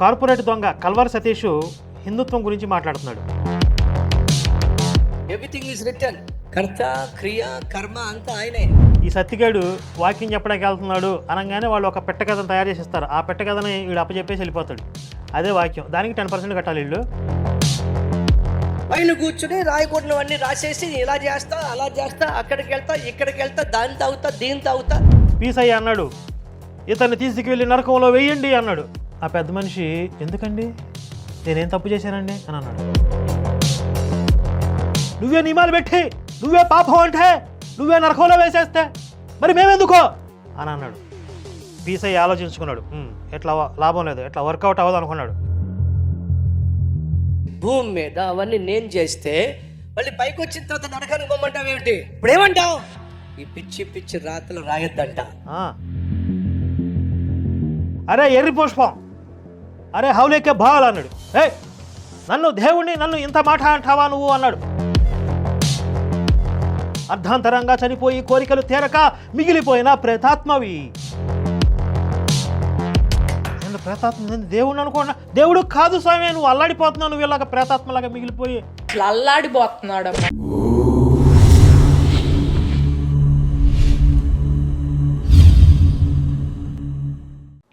Corporate దొంగ కల్వర్ సతీష్ హిందుత్వం గురించి మాట్లాడుతున్నాడు. ఎవ్రీథింగ్ ఈజ్ రిటర్న్ కర్త క్రియ కర్మ అంతా ఆయనే. ఈ సత్తిగాడు వాకింగ్ చెప్పడానికి వెళ్తున్నాడు అనగానే వాళ్ళు ఒక పెట్ట కథను తయారు చేసి ఇస్తారు ఆ పెట్ట కథని వీడు అప్పచెప్పేసి వెళ్ళిపోతాడు. అదే వాక్యం. దానికి టెన్ పర్సెంట్ కట్టాలి వీళ్ళు. పైన కూర్చుని రాయకూడనివన్నీ రాసేసి ఇలా చేస్తా అలా చేస్తా అక్కడికి వెళ్తా ఇక్కడికి వెళ్తా దాని తాగుతా దీని తాగుతా. పీసయ్య అన్నాడు ఇతన్ని తీసుకువెళ్ళి నరకంలో వెయ్యండి అన్నాడు. ఆ పెద్ద మనిషి ఎందుకండి? నేనేం తప్పు చేశానండి? అని అన్నాడు. నువ్వే నియమాలు పెట్టి నువ్వే పాపం అంటే నువ్వే నరకంలో వేసేస్తే మరి మేమెందుకో? అని అన్నాడు. పీసయ్య ఆలోచించుకున్నాడు. "ఉమ్, ఎట్లా లాభం లేదు ఎట్లా వర్కౌట్ అవ్వదు అనుకున్నాడు. భూమి మీద అవన్నీ నేను చేస్తే మళ్ళీ పైకి వచ్చిన తర్వాత నరకానికి పొమ్మంటావు ఏమిటి? ఇప్పుడు ఏమంటావు? ఈ పిచ్చి పిచ్చి రాతలు రాయొద్దంట. అరే ఎర్రి పుష్పం. అరే హౌలేకే బాల్ అన్నాడు. ఏ నన్ను దేవుణ్ణి నన్ను ఇంత మాట అంటావా నువ్వు అన్నాడు. అర్ధాంతరంగా చనిపోయి కోరికలు తీరక మిగిలిపోయిన ప్రేతాత్మవి. నేను ప్రేతాత్మ నేను దేవుణ్ణి అనుకున్నా. దేవుడు కాదు స్వామి నువ్వు అల్లాడిపోతున్నావు నువ్వు ఇలాగ ప్రేతాత్మలాగా మిగిలిపోయి. ఇట్లా అల్లాడిపోతున్నాడమ్మా.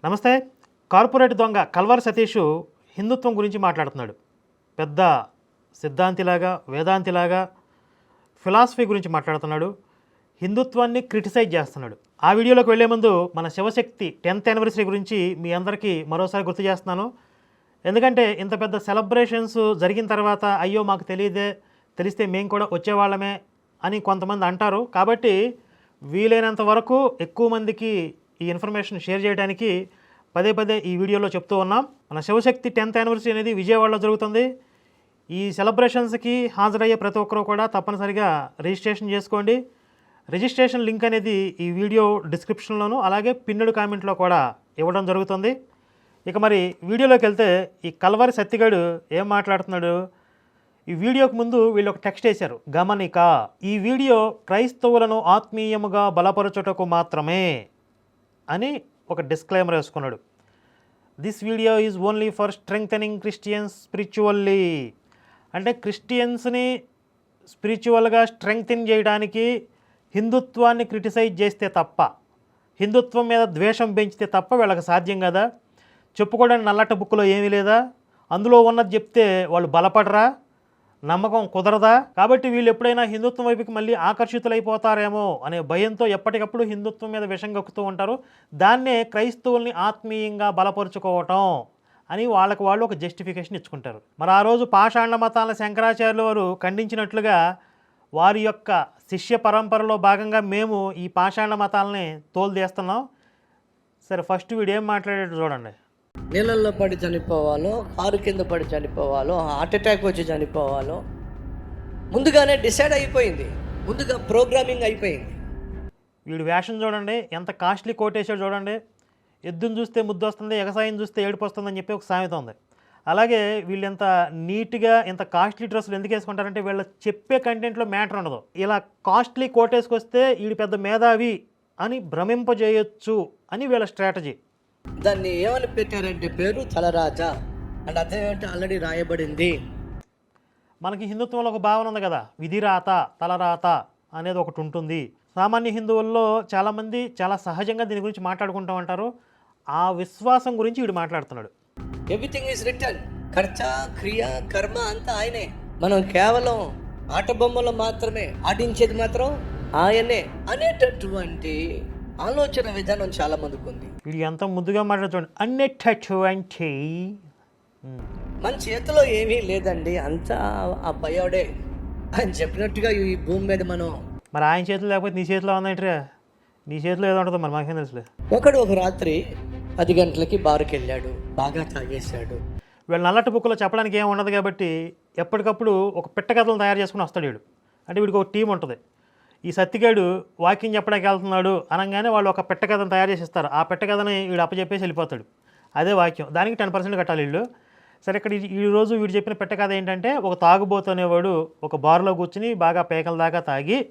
నమస్తే. కార్పొరేట్ దొంగ కల్వర్ సతీష్ హిందుత్వం గురించి మాట్లాడుతున్నాడు. పెద్ద సిద్ధాంతిలాగా వేదాంతిలాగా ఫిలాసఫీ గురించి మాట్లాడుతున్నాడు. హిందుత్వాన్ని క్రిటిసైజ్ చేస్తున్నాడు. ఆ వీడియోలోకి వెళ్ళే ముందు మన శివశక్తి టెన్త్ యానివర్సరీ గురించి మీ అందరికీ మరోసారి గుర్తు చేస్తున్నాను. ఎందుకంటే ఇంత పెద్ద సెలబ్రేషన్స్ జరిగిన తర్వాత అయ్యో మాకు తెలియదే తెలిస్తే మేము కూడా వచ్చేవాళ్ళమే అని కొంతమంది అంటారు. కాబట్టి వీలైనంత వరకు ఎక్కువ మందికి ఈ ఇన్ఫర్మేషన్ షేర్ చేయడానికి పదే పదే ఈ వీడియోలో చెప్తూ ఉన్నాం. మన శివశక్తి టెన్త్ యానివర్సరీ అనేది విజయవాడలో జరుగుతుంది. ఈ సెలబ్రేషన్స్కి హాజరయ్యే ప్రతి ఒక్కరూ కూడా తప్పనిసరిగా రిజిస్ట్రేషన్ చేసుకోండి. రిజిస్ట్రేషన్ లింక్ అనేది ఈ వీడియో డిస్క్రిప్షన్లోను అలాగే పిన్నెడు కామెంట్లో కూడా ఇవ్వడం జరుగుతుంది. ఇక మరి వీడియోలోకి వెళ్తే ఈ కల్వారి సత్తిగాడు ఏం మాట్లాడుతున్నాడు? ఈ వీడియోకు ముందు వీళ్ళు ఒక టెక్స్ట్ వేశారు. గమనిక ఈ వీడియో క్రైస్తవులను ఆత్మీయముగా బలపరచుటకు మాత్రమే అని ఒక డిస్క్లైమర్ వేసుకున్నాడు. This video is only for strengthening Christians spiritually అంటే క్రిస్టియన్స్ని స్పిరిచువల్గా స్ట్రెంగ్థెన్ చేయడానికి హిందుత్వాన్ని క్రిటిసైజ్ చేస్తే తప్ప హిందుత్వం మీద ద్వేషం పెంచితే తప్ప వీళ్ళకి సాధ్యం కదా? చెప్పుకోవడానికి నల్లట బుక్లో ఏమీ లేదా? అందులో ఉన్నది చెప్తే వాళ్ళు బలపడరా? నమ్మకం కుదరదా? కాబట్టి వీళ్ళు ఎప్పుడైనా హిందుత్వం వైపుకి మళ్ళీ ఆకర్షితులైపోతారేమో అనే భయంతో ఎప్పటికప్పుడు హిందుత్వం మీద విషం గక్కుతూ ఉంటారు. దాన్నే క్రైస్తవుల్ని ఆత్మీయంగా బలపరుచుకోవటం అని వాళ్ళకు వాళ్ళు ఒక జస్టిఫికేషన్ ఇచ్చుకుంటారు. మరి ఆ రోజు పాషాండ మతాల శంకరాచార్యుల వారు ఖండించినట్లుగా వారి యొక్క శిష్య పరంపరలో భాగంగా మేము ఈ పాషాండ మతాలని తోలుదేస్తున్నాం. సరే ఫస్ట్ వీడేం ఏం చూడండి. నీళ్ళల్లో పడి చనిపోవాలో కారు కింద పడి చనిపోవాలో హార్ట్ అటాక్ వచ్చి చనిపోవాలో ముందుగానే డిసైడ్ అయిపోయింది. ముందుగా ప్రోగ్రామింగ్ అయిపోయింది. వీడు వేషం చూడండి ఎంత కాస్ట్లీ కోట్ వేసాడు చూడండి. ఎద్దును చూస్తే ముద్దు వస్తుంది ఎగసాయం చూస్తే ఏడుపు వస్తుందని చెప్పి ఒక సామెత ఉంది. అలాగే వీళ్ళు ఎంత నీట్గా ఇంత కాస్ట్లీ డ్రెస్సులు ఎందుకు వేసుకుంటారంటే వీళ్ళ చెప్పే కంటెంట్లో మ్యాటర్ ఉండదు. ఇలా కాస్ట్లీ కోట్ వేసుకొస్తే వీడు పెద్ద మేధావి అని భ్రమింపజేయొచ్చు అని వీళ్ళ స్ట్రాటజీ. దాన్ని ఏమని పెట్టారంటే పేరు తలరాజా. అండ్ ఏంటంటే ఆల్రెడీ రాయబడింది. మనకి హిందుత్వంలో ఒక భావన ఉంది కదా విధిరాత తలరాత అనేది ఒకటి ఉంటుంది. సామాన్య హిందువుల్లో చాలామంది చాలా సహజంగా దీని గురించి మాట్లాడుకుంటూ ఉంటారు. ఆ విశ్వాసం గురించి వీడు మాట్లాడుతున్నాడు. ఎవ్రీథింగ్ ఈజ్ రిటర్న్ కర్త క్రియ కర్మ అంతా ఆయనే. మనం కేవలం ఆట బొమ్మలు మాత్రమే ఆడించేది మాత్రం ఆయనే అనేటటువంటి ఆలోచన విధానం చాలా మందికి ఉంది వీడు ఎంత ముద్దుగా మాట్లాడుతాడు అన్నెట్టటువంటి మన చేతిలో ఏమీ లేదండి. అంతా ఆ పయ్యోడే అని చెప్పినట్టుగా ఈ భూమి మీద మనం మరి ఆయన చేతిలో లేకపోతే నీ చేతిలో ఉందంటే నీ చేతిలో ఏదో ఉంటుందో మరి మాకేం తెలుసులే. ఒకడు ఒక రాత్రి పది గంటలకి బారుకి వెళ్ళాడు. బాగా తాగేశాడు. వీళ్ళ నల్లటి బుక్లో చెప్పడానికి ఏం ఉండదు కాబట్టి ఎప్పటికప్పుడు ఒక పిట్ట కథలు తయారు చేసుకుని వస్తాడు వీడు. అంటే వీడికి ఒక టీం ఉంటుంది. ఈ సత్తిగాడు వాకింగ్ చెప్పడానికి వెళ్తున్నాడు అనగానే వాళ్ళు ఒక పిట్ట కథను తయారు చేసి ఇస్తారు ఆ పిట్ట కథని వీడు అప్పచెప్పేసి వెళ్ళిపోతాడు. అదే వాక్యం. దానికి టెన్ పర్సెంట్ కట్టాలి వీళ్ళు. సరే ఇక్కడ ఈ- రోజు వీడు చెప్పిన పిట్ట కథ ఏంటంటే ఒక తాగుబోతు అనేవాడు ఒక బార్లో కూర్చుని బాగా పేకల దాకా తాగి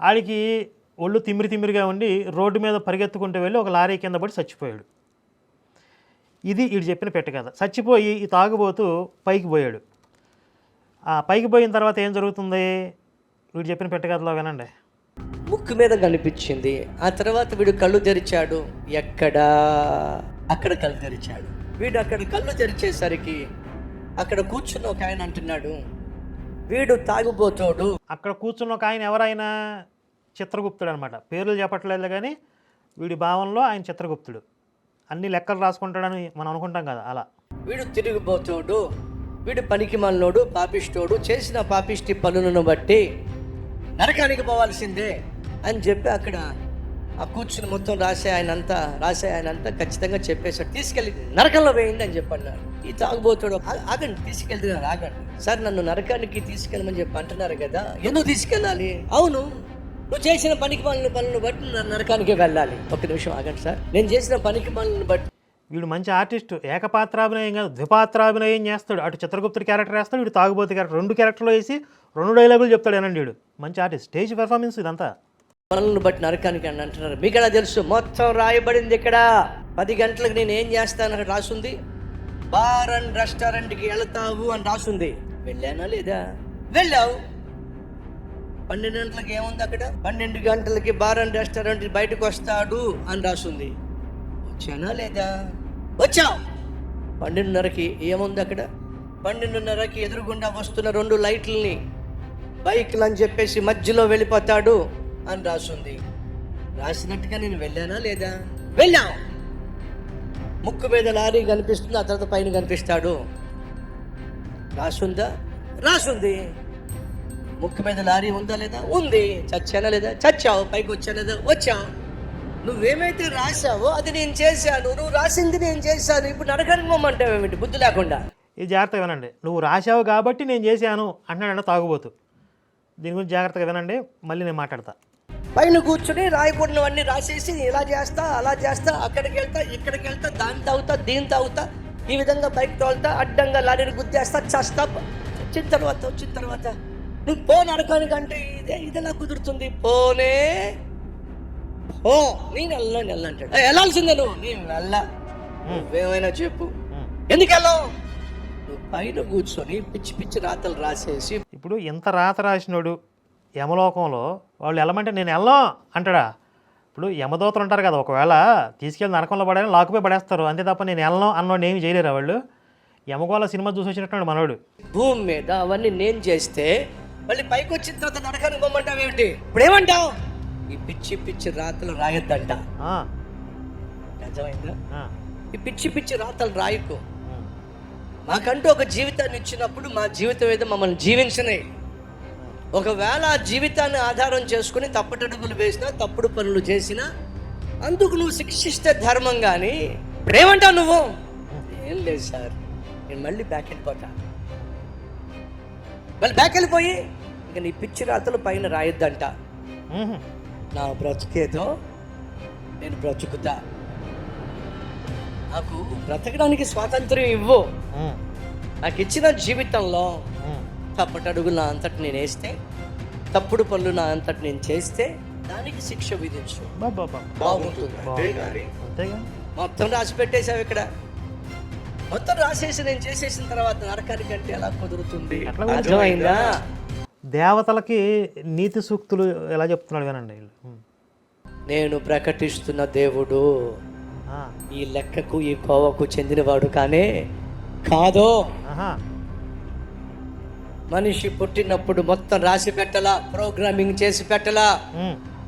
ఆడికి ఒళ్ళు తిమ్మిరి తిమ్మిరిగా ఉండి రోడ్డు మీద పరిగెత్తుకుంటూ వెళ్ళి ఒక లారీ కింద పడి చచ్చిపోయాడు. ఇది వీడు చెప్పిన పెట్ట కథ. చచ్చిపోయి ఈ తాగుబోతు పైకి పోయాడు. ఆ పైకి పోయిన తర్వాత ఏం జరుగుతుంది? వీడు చెప్పిన పెట్ట కథలో వినండి. ముక్కు మీద కనిపించింది. ఆ తర్వాత వీడు కళ్ళు తెరిచాడు. ఎక్కడా? అక్కడ కళ్ళు తెరిచాడు. వీడు అక్కడ కళ్ళు తెరిచేసరికి అక్కడ కూర్చున్న ఒక ఆయన అంటున్నాడు వీడు తాగుబోతోడు. అక్కడ కూర్చున్న ఒక ఆయన ఎవరైనా చిత్రగుప్తుడు అనమాట పేర్లు చెప్పట్లేదు కానీ వీడి భావనలో ఆయన చిత్రగుప్తుడు. అన్ని లెక్కలు రాసుకుంటాడని మనం అనుకుంటాం కదా అలా. వీడు తిరిగిపోతోడు వీడు పనికి మల్లోడు పాపిష్టోడు చేసిన పాపిష్టి పనులను బట్టి నరకానికి పోవాల్సిందే అని చెప్పి అక్కడ ఆ కూర్చుని మొత్తం రాసే ఆయన అంతా రాసే ఆయన అంతా ఖచ్చితంగా చెప్పేశాడు. తీసుకెళ్ళి నరకంలో వేయండి అని చెప్పన్నాడు ఈ తాగుబోతాడు ఆగండి తీసుకెళ్తున్నారు ఆగండి. సార్ నన్ను నరకానికి తీసుకెళ్ళమని చెప్పి అంటున్నారు కదా ఎందుకు తీసుకెళ్ళాలి? అవును నువ్వు చేసిన పనికి పనులు పనులను బట్టి నన్ను నరకానికి వెళ్ళాలి. ఒక నిమిషం ఆగండి సార్. నేను చేసిన పనికి పనులను బట్టి వీడు మంచి ఆర్టిస్ట్ ఏకపాత్రాభినయం కాదు ద్విపాత్రాభినయం చేస్తాడు. అటు చిత్రగుప్తుడి క్యారెక్టర్ వేస్తాడు వీడు తాగుబోతు క్యారెక్టర్. రెండు క్యారెక్టర్లు వేసి రెండు డైలాగులు చెప్తాడు ఏనండి వీడు. మంచి ఆర్టిస్ట్ స్టేజ్ పెర్ఫార్మెన్స్ ఇదంతా. మనల్ని బట్టి నరకానికి అని అంటున్నారు. మీకు ఎలా తెలుసు? మొత్తం రాయబడింది ఇక్కడ. పది గంటలకు నేను ఏం చేస్తాను అక్కడ రాసుంది. బార్ అండ్ రెస్టారెంట్కి వెళ్తావు అని రాసుంది. వెళ్ళానా లేదా? వెళ్ళావు. పన్నెండు గంటలకు ఏముంది అక్కడ? పన్నెండు గంటలకి బార్ అండ్ రెస్టారెంట్ బయటకు వస్తాడు అని రాసుంది. వచ్చానా లేదా? వచ్చావు. పన్నెండున్నరకి ఏముంది అక్కడ? పన్నెండున్నరకి ఎదురుగుండా వస్తున్న రెండు లైట్లని బైక్లు అని చెప్పేసి మధ్యలో వెళ్ళిపోతాడు అని రాసుంది. రాసినట్టుగా నేను వెళ్ళానా లేదా? వెళ్ళాం. ముక్కు మీద లారీ కనిపిస్తుంది ఆ తర్వాత పైన కనిపిస్తాడు. రాసుందా? రాసుంది. ముక్కు మీద లారీ ఉందా లేదా? ఉంది. చచ్చానా లేదా? చచ్చావు. పైకి వచ్చా లేదా? వచ్చావు నువ్వేమైతే రాసావో అది నేను చేశాను. నువ్వు రాసింది నేను చేశాను. ఇప్పుడు నరకానికి ఏమిటి బుద్ధి లేకుండా. ఇది జాగ్రత్తగా వినండి. నువ్వు రాశావు కాబట్టి నేను చేశాను అన్నాడన్న తాగుబోతు. దీని గురించి జాగ్రత్తగా వినండి మళ్ళీ నేను మాట్లాడతా. పైన కూర్చుని రాయకూడనివన్నీ రాసేసి ఇలా చేస్తా అలా చేస్తా అక్కడికి వెళ్తా ఇక్కడికి వెళ్తా దాని తాగుతా దీని తాగుతా ఈ విధంగా బైక్ తోలుతా అడ్డంగా లారీని గుద్దేస్తా చేస్తా వచ్చిన తర్వాత వచ్చిన తర్వాత నువ్వు పో నరకానికంటే ఇదే ఇదెలా కుదురుతుంది? పోనే పో. నేను వెళ్ళను వెళ్ళంటాడు "ఏ, వెళ్ళాల్సిందే నువ్వు. నేను వెళ్ళ. నువ్వేమైనా చెప్పు. ఎందుకు వెళ్ళావు? నువ్వు పైన కూర్చొని పిచ్చి పిచ్చి రాతలు రాసేసి ఇప్పుడు ఇంత రాత రాసినోడు యమలోకంలో వాళ్ళు వెళ్ళమంటే నేను వెళ్ళాం అంటాడా? ఇప్పుడు యమదూతలు ఉంటారు కదా ఒకవేళ తీసుకెళ్ళి నరకంలో పడాలని లాక్కుపోయి పడేస్తారు. అంతే తప్ప నేను వెళ్ళను అన్నోడు ఏమి చేయలేరు వాళ్ళు? యమగోళ సినిమా చూసి వచ్చినట్టున్నాడు మనోడు. భూమి మీద అవన్నీ నేను చేస్తే మళ్ళీ పైకి వచ్చిన తర్వాత నరకానికి పోమంటావు ఏమిటి ఇప్పుడు ఏమంటావు? ఈ పిచ్చి పిచ్చి రాతలు రాయొద్దంట. నిజమైందా ఈ పిచ్చి పిచ్చి రాతలు రాయకు. మాకంటూ ఒక జీవితాన్ని ఇచ్చినప్పుడు మా జీవితం ఏదో మమ్మల్ని జీవించనే. ఒకవేళ ఆ జీవితాన్ని ఆధారం చేసుకుని తప్పటడుగులు వేసినా తప్పుడు పనులు చేసినా అందుకు నువ్వు శిక్షిస్తే ధర్మం కానీ ఇప్పుడేమంటావు నువ్వు? ఏం లేదు సార్. నేను మళ్ళీ బ్యాక్ వెళ్ళిపోతా. మళ్ళీ బ్యాక్ వెళ్ళిపోయి ఇక నీ పిచ్చి రాతలు పైన రాయొద్దంట. నా బ్రతుకేదో నేను బ్రతుకుతా. నాకు బ్రతకడానికి స్వాతంత్ర్యం ఇవ్వు. నాకు ఇచ్చిన జీవితంలో ఉం. తప్పటడుగులు నా అంతటి నేను వేస్తే తప్పుడు పనులు నా అంతటి నేను చేస్తే దానికి శిక్ష విధించు. బాబా బాగుంటుంది. మొత్తం రాసి పెట్టేశావు ఇక్కడ. మొత్తం రాసేసి నేను చేసేసిన తర్వాత నరకానికి అంటే ఎలా కుదురుతుంది? అర్థమైందా? దేవతలకి నీతి సూక్తులు ఎలా చెప్తున్నాడు కానండి. నేను ప్రకటిస్తున్న దేవుడు ఈ లెక్కకు ఈ కోవకు చెందినవాడు కానే కాదో. మనిషి పుట్టినప్పుడు మొత్తం రాసి పెట్టలా ప్రోగ్రామింగ్ చేసి పెట్టలా.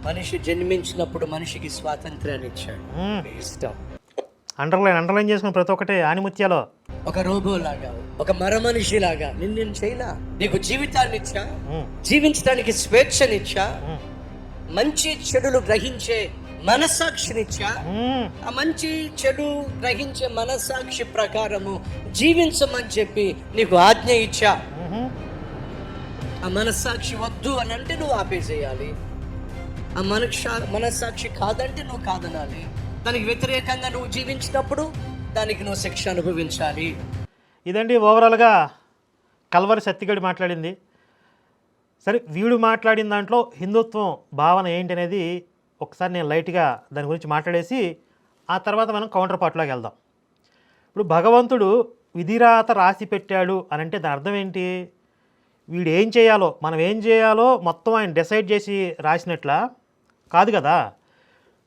మనిషి జన్మించినప్పుడు మనిషికి స్వాతంత్ర్యాన్ని ఇచ్చాడు. ఇష్టం అండర్లైన్ అండర్లైన్ చేసుకున్న ప్రతి ఒక్కటి ఆనిముత్యాలో. ఒక రోబో లాగా ఒక మర మనిషి లాగా నిన్ను నేను చేయలా నీకు జీవితాన్ని ఇచ్చా. జీవించడానికి స్వేచ్ఛనిచ్చా. మంచి చెడులు గ్రహించే మనస్సాక్షినిచ్చా ఉం. ఆ మంచి చెడు గ్రహించే మనస్సాక్షి ప్రకారము జీవించమని చెప్పి నీకు ఆజ్ఞ ఇచ్చా. ఆ మనస్సాక్షి వద్దు అని అంటే నువ్వు ఆపేసేయాలి. ఆ మనక్ష మనస్సాక్షి కాదంటే నువ్వు కాదనాలి. దానికి వ్యతిరేకంగా నువ్వు జీవించినప్పుడు దానికి నువ్వు శిక్ష అనుభవించాలి. ఇదండి ఓవరాల్గా కల్వరి సత్తిగడి మాట్లాడింది. సరే వీడు మాట్లాడిన దాంట్లో హిందుత్వం భావన ఏంటి అనేది ఒకసారి నేను లైట్గా దాని గురించి మాట్లాడేసి ఆ తర్వాత మనం కౌంటర్ పార్ట్లోకి వెళ్దాం. ఇప్పుడు భగవంతుడు విధిరాత రాసి పెట్టాడు అని అంటే దాని అర్థం ఏంటి? వీడు ఏం చేయాలో మనం ఏం చేయాలో మొత్తం ఆయన డిసైడ్ చేసి రాసినట్లా కాదు కదా?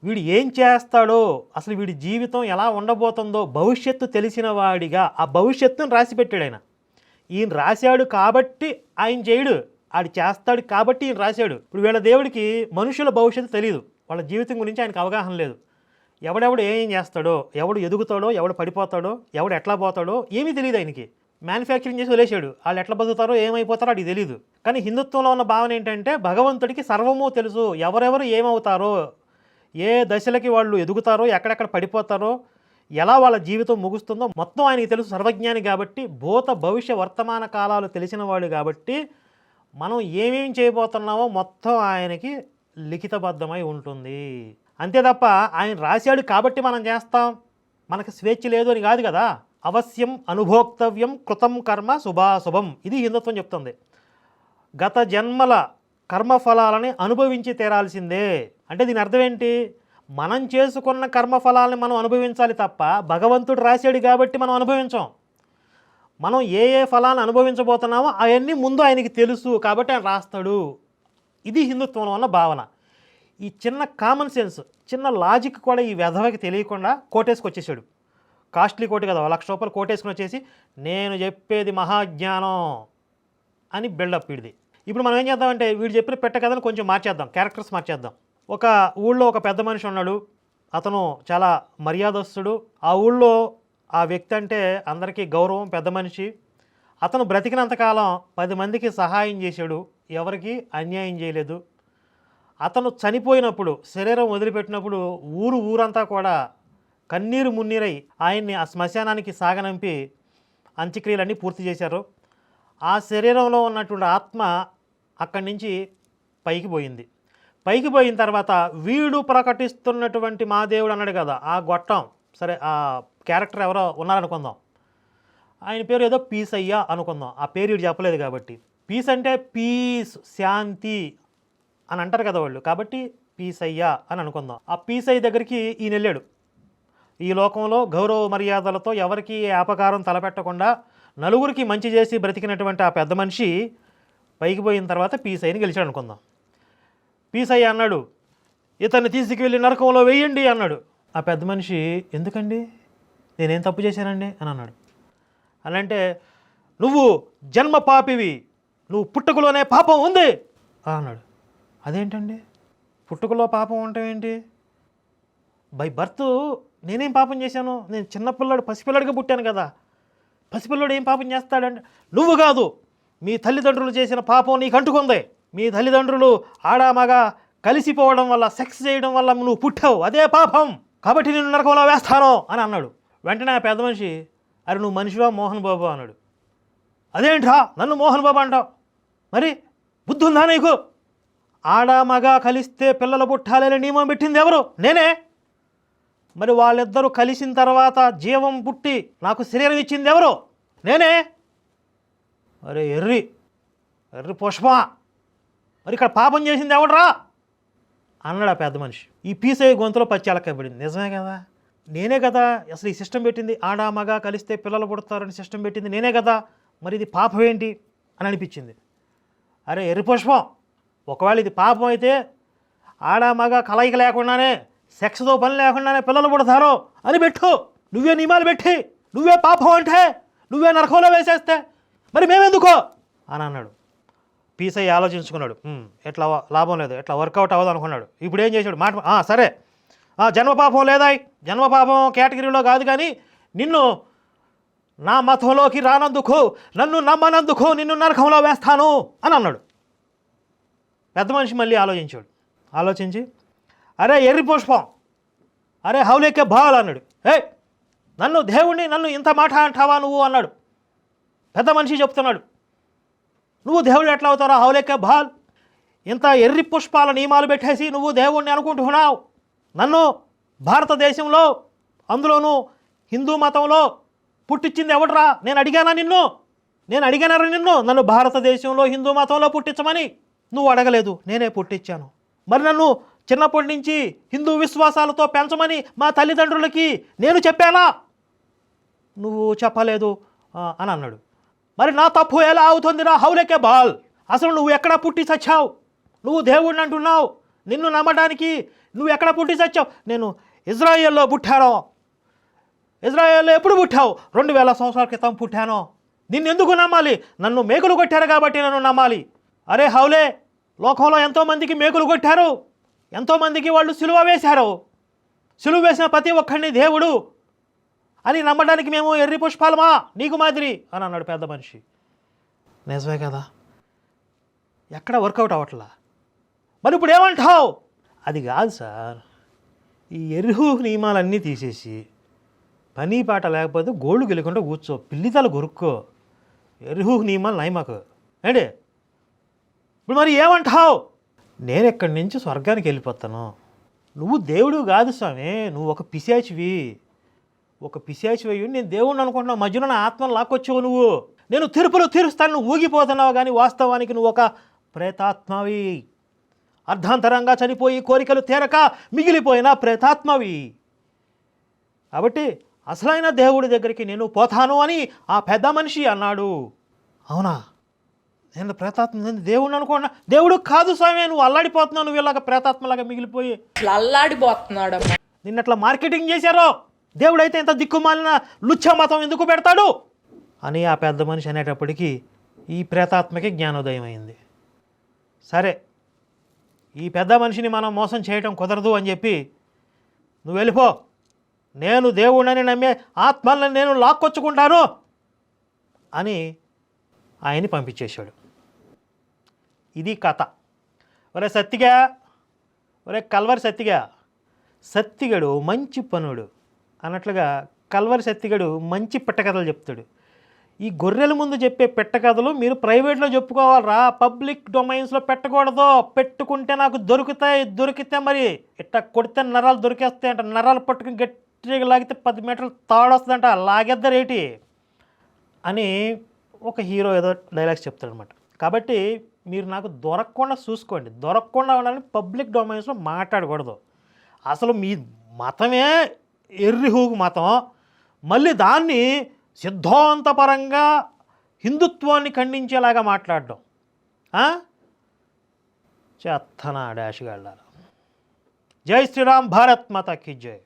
వీడు ఏం చేస్తాడో అసలు వీడి జీవితం ఎలా ఉండబోతుందో భవిష్యత్తు తెలిసిన వాడిగా ఆ భవిష్యత్తును రాసి పెట్టాడు ఆయన. ఈయన రాశాడు కాబట్టి ఆయన చేయడు. ఆడు చేస్తాడు కాబట్టి ఈయన రాశాడు. ఇప్పుడు వీళ్ళ దేవుడికి మనుషుల భవిష్యత్తు తెలియదు వాళ్ళ జీవితం గురించి ఆయనకు అవగాహన లేదు. ఎవడెవడు ఏం చేస్తాడో ఎవడు ఎదుగుతాడో ఎవడు పడిపోతాడో ఎవడు ఎట్లా పోతాడో ఏమీ తెలియదు ఆయనకి. మ్యానుఫ్యాక్చరింగ్ చేసి వదిలేశాడు. వాళ్ళు ఎట్లా బతుకుతారో ఏమైపోతారో అది తెలియదు కానీ హిందుత్వంలో ఉన్న భావన ఏంటంటే భగవంతుడికి సర్వము తెలుసు. ఎవరెవరు ఏమవుతారో ఏ దశలకి వాళ్ళు ఎదుగుతారో ఎక్కడెక్కడ పడిపోతారో ఎలా వాళ్ళ జీవితం ముగుస్తుందో మొత్తం ఆయనకి తెలుసు సర్వజ్ఞాని కాబట్టి భూత భవిష్య వర్తమాన కాలాలు తెలిసిన వాడు కాబట్టి మనం ఏమేమి చేయబోతున్నామో మొత్తం ఆయనకి లిఖితబద్ధమై ఉంటుంది. అంతే తప్ప ఆయన రాశాడు కాబట్టి మనం చేస్తాం. మనకు స్వేచ్ఛ లేదు అని కాదు కదా. అవశ్యం అనుభోక్తవ్యం కృతం కర్మ శుభాశుభం. ఇది హిందుత్వం చెప్తుంది. గత జన్మల కర్మఫలాలని అనుభవించి తీరాల్సిందే. అంటే దీని అర్థం ఏంటి? మనం చేసుకున్న కర్మఫలాలని మనం అనుభవించాలి తప్ప భగవంతుడు రాశాడు కాబట్టి మనం అనుభవించాం. మనం ఏ ఏ ఫలాన్ని అనుభవించబోతున్నామో అవన్నీ ముందు ఆయనకి తెలుసు కాబట్టి ఆయన రాస్తాడు. ఇది హిందుత్వం వల్ల భావన. ఈ చిన్న కామన్ సెన్స్ చిన్న లాజిక్ కూడా ఈ వెధవకి తెలియకుండా కోటేసుకొచ్చేసాడు. కాస్ట్లీ కోటి కదా లక్ష రూపాయలు కోటేసుకుని వచ్చేసి నేను చెప్పేది మహాజ్ఞానం అని బిల్డప్ వీడిది. ఇప్పుడు మనం ఏం చేద్దామంటే వీడు చెప్పిన పెట్ట కథను కొంచెం మార్చేద్దాం క్యారెక్టర్స్ మార్చేద్దాం. ఒక ఊళ్ళో ఒక పెద్ద మనిషి ఉన్నాడు అతను చాలా మర్యాదస్తుడు. ఆ ఊళ్ళో ఆ వ్యక్తి అంటే అందరికీ గౌరవం పెద్ద మనిషి. అతను బ్రతికినంతకాలం పది మందికి సహాయం చేశాడు ఎవరికి అన్యాయం చేయలేదు. అతను చనిపోయినప్పుడు శరీరం వదిలిపెట్టినప్పుడు ఊరు ఊరంతా కూడా కన్నీరు మున్నీరై ఆయన్ని ఆ శ్మశానానికి సాగనంపి అంత్యక్రియలన్నీ పూర్తి చేశారు. ఆ శరీరంలో ఉన్నటువంటి ఆత్మ అక్కడి నుంచి పైకి పోయింది. పైకి పోయిన తర్వాత వీడు ప్రకటిస్తున్నటువంటి మా దేవుడు అన్నాడు కదా ఆ గొట్టం సరే ఆ క్యారెక్టర్ ఎవరో ఉన్నారనుకుందాం. ఆయన పేరు ఏదో పీస్ అయ్యా అనుకుందాం. ఆ పేరు ఇటు చెప్పలేదు కాబట్టి. పీస్ అంటే పీస్ శాంతి అని అంటారు కదా వాళ్ళు. కాబట్టి పీస్ అయ్యా అని అనుకుందాం. ఆ పీస్ అయ్య దగ్గరికి ఈయన వెళ్ళాడు. ఈ లోకంలో గౌరవ మర్యాదలతో ఎవరికి అపకారం తలపెట్టకుండా నలుగురికి మంచి చేసి బ్రతికినటువంటి ఆ పెద్ద మనిషి పైకి పోయిన తర్వాత పీస్ అయ్యని గెలిచాడు అనుకుందాం. పీస్ అయ్య అన్నాడు ఇతన్ని తీసుకువెళ్ళి నరకంలో వేయండి అన్నాడు. ఆ పెద్ద మనిషి ఎందుకండి? నేనేం తప్పు చేశానండి? అని అన్నాడు. అని అంటే నువ్వు జన్మ పాపివి నువ్వు పుట్టుకలోనే పాపం ఉంది అన్నాడు. అదేంటండి? పుట్టుకలో పాపం ఉండటం ఏంటి? బై బర్త్ నేనేం పాపం చేశాను? నేను చిన్నపిల్లాడు పసిపిల్లాడిగా పుట్టాను కదా. పసిపిల్లడు ఏం పాపం చేస్తాడంటే నువ్వు కాదు మీ తల్లిదండ్రులు చేసిన పాపం నీకు అంటుకుంది. మీ తల్లిదండ్రులు ఆడామగా కలిసిపోవడం వల్ల సెక్స్ చేయడం వల్ల నువ్వు పుట్టావు. అదే పాపం. కాబట్టి నేను నరకంలో వేస్తాను అని అన్నాడు. వెంటనే ఆ పెద్ద మనిషి అరే నువ్వు మనిషివా మోహన్ బాబు అన్నాడు. అదేంట్రా? నన్ను మోహన్ బాబు అంటావు. మరి బుద్ధి ఉందా నీకు? ఆడ మగ కలిస్తే పిల్లలు పుట్టాలని నియమం పెట్టింది ఎవరు? నేనే. మరి వాళ్ళిద్దరూ కలిసిన తర్వాత జీవం పుట్టి నాకు శరీరం ఇచ్చింది ఎవరు? నేనే. అరే ఎర్రి ఎర్రి పుష్ప. మరి ఇక్కడ పాపం చేసింది ఎవడరా? అన్నాడు ఆ పెద్ద మనిషి. ఈ పీసే గొంతులో పచ్చాలకబడింది నిజమే కదా? నేనే కదా అసలు ఈ సిస్టమ్ పెట్టింది ఆడ మగ కలిస్తే పిల్లలు పుడతారని సిస్టమ్ పెట్టింది నేనే కదా. మరి ఇది పాపం ఏంటి అని అనిపించింది. అరే ఎరుపుష్పం ఒకవేళ ఇది పాపం అయితే ఆడ మగ కలయిక లేకుండానే సెక్స్తో పని లేకుండానే పిల్లలు పుడతారు అని పెట్టు. నువ్వే నియమాలు పెట్టి నువ్వే పాపం అంటే నువ్వే నరకంలో వేసేస్తే మరి మేమెందుకో అని అన్నాడు. పీసై ఆలోచించుకున్నాడు. ఎట్లా లాభం లేదు ఎట్లా వర్కౌట్ అవ్వదు అనుకున్నాడు. ఇప్పుడు ఏం చేశాడు? మాట సరే. జన్మపాపం లేదా? జన్మపాపం కేటగిరీలో కాదు కానీ నిన్ను నా మతంలోకి రానందుకు నన్ను నమ్మనందుకు నిన్ను నరకంలో వేస్తాను అని అన్నాడు. పెద్ద మనిషి మళ్ళీ ఆలోచించాడు. ఆలోచించి అరే ఎర్రి పుష్పం అరే హౌలేకే బాల్ అన్నాడు. ఏ నన్ను దేవుణ్ణి నన్ను ఇంత మాట అంటావా నువ్వు అన్నాడు. పెద్ద మనిషి చెప్తున్నాడు. నువ్వు దేవుడు ఎట్లా అవుతారో హౌలేకే బాల్? ఇంత ఎర్రి పుష్పాల నియమాలు పెట్టేసి నువ్వు దేవుణ్ణి అనుకుంటున్నావు. నన్ను భారతదేశంలో అందులోనూ హిందూ మతంలో పుట్టించింది ఎవడరా? నేను అడిగానా నిన్ను? నేను అడిగానరా నిన్ను? నన్ను భారతదేశంలో హిందూ మతంలో పుట్టించమని? నువ్వు అడగలేదు నేనే పుట్టించాను. మరి నన్ను చిన్నప్పటి నుంచి హిందూ విశ్వాసాలతో పెంచమని మా తల్లిదండ్రులకి నేను చెప్పానా? నువ్వు చెప్పలేదు అని అన్నాడు. మరి నా తప్పు ఎలా అవుతుంది నా హౌలకే బాల్? అసలు నువ్వు ఎక్కడ పుట్టి చచ్చావు? నువ్వు దేవుడిని అంటున్నావు? నిన్ను నమ్మడానికి నువ్వు ఎక్కడ పుట్టి చచ్చావు? నేను ఇజ్రాయెల్లో పుట్టాను. ఇజ్రాయెల్లో ఎప్పుడు పుట్టావు? రెండు వేల సంవత్సరాల క్రితం పుట్టాను. నిన్ను ఎందుకు నమ్మాలి? నన్ను మేకులు కొట్టారు కాబట్టి నన్ను నమ్మాలి. అరే హౌలే లోకంలో ఎంతోమందికి మేకులు కొట్టారు. ఎంతోమందికి వాళ్ళు సిలువ వేశారు. సిలువ వేసిన ప్రతి ఒక్కడిని దేవుడు అని నమ్మడానికి మేము ఎర్రి పుష్పాలమా? నీకు మాదిరి అని అన్నాడు పెద్ద మనిషి. నిజమే కదా? ఎక్కడ వర్కౌట్ అవ్వట్లా? మరి ఇప్పుడు ఏమంటావు? అది కాదు సార్. ఈ ఎరుహు నియమాలన్నీ తీసేసి పని పాట లేకపోతే గోళ్ళు గెలుకుంటూ కూర్చో పిల్లితల కొరుక్కో. ఎరుహు నియమాలు నై మాకు. ఏంటి? ఇప్పుడు మరి ఏమంటావు? నేను ఎక్కడి నుంచి స్వర్గానికి వెళ్ళిపోతాను? నువ్వు దేవుడు కాదు స్వామి. నువ్వు ఒక పిశాచివి. ఒక పిశాచి నేను దేవుణ్ణి అనుకుంటున్నావు. మధ్యలో నా ఆత్మను లాక్కొచ్చావు నువ్వు. నేను తిరుపులో తీరుస్తాను. నువ్వు ఊగిపోతున్నావు కానీ వాస్తవానికి నువ్వు ఒక ప్రేతాత్మవి. అర్ధాంతరంగా చనిపోయి కోరికలు తీరక మిగిలిపోయిన ప్రేతాత్మవి. కాబట్టి అసలైన దేవుడి దగ్గరికి నేను పోతాను అని ఆ పెద్ద మనిషి అన్నాడు. అవునా? నేను ప్రేతాత్మ నేను దేవుడిని అనుకున్నా. దేవుడు కాదు స్వామి నువ్వు అల్లాడిపోతున్నావు నువ్వు ఇలాగ ప్రేతాత్మలాగా మిగిలిపోయి. అసలు అల్లాడిపోతున్నాడమ్మా. నిన్నట్లా మార్కెటింగ్ చేశారో? దేవుడైతే ఇంత దిక్కుమాలిన లుచ్చ మతం ఎందుకు పెడతాడు? అని ఆ పెద్ద మనిషి అనేటప్పటికీ ఈ ప్రేతాత్మకి జ్ఞానోదయం అయింది. సరే ఈ పెద్ద మనిషిని మనం మోసం చేయటం కుదరదు అని చెప్పి నువ్వు వెళ్ళిపో. నేను దేవుడని నమ్మే ఆత్మలను నేను లాక్కొచ్చుకుంటాను అని ఆయన్ని పంపించేశాడు. ఇది కథ. ఒరే సత్తిగా ఒరే కల్వరి సత్తిగా సత్తిగడు మంచి పనుడు అన్నట్లుగా కల్వరి సత్తిగడు మంచి పిట్టకథలు చెప్తాడు. ఈ గొర్రెల ముందు చెప్పే పెట్టకథలు మీరు ప్రైవేట్లో చెప్పుకోవాలరా. పబ్లిక్ డొమైన్స్లో పెట్టకూడదు. పెట్టుకుంటే నాకు దొరుకుతాయి దొరికితే మరి ఇట్ట కొడితే నరాలు దొరికేస్తాయంట. నరాలు పట్టుకుని గట్టిగా లాగితే పది మీటర్లు తాడొస్తుందంట. లాగేద్దరేటి అని ఒక హీరో ఏదో డైలాగ్స్ చెప్తాడనమాట కాబట్టి మీరు నాకు దొరకకుండా చూసుకోండి. దొరకకుండా ఉండాలని పబ్లిక్ డొమైన్స్లో మాట్లాడకూడదు. అసలు మీ మతమే ఎర్రిహూగు మతం. మళ్ళీ దాన్ని సిద్ధాంతపరంగా హిందుత్వాన్ని ఖండించేలాగా మాట్లాడడం. ఆ? డాష్గా వెళ్ళాలి జై శ్రీరామ్ భారత్ మాతకి జై.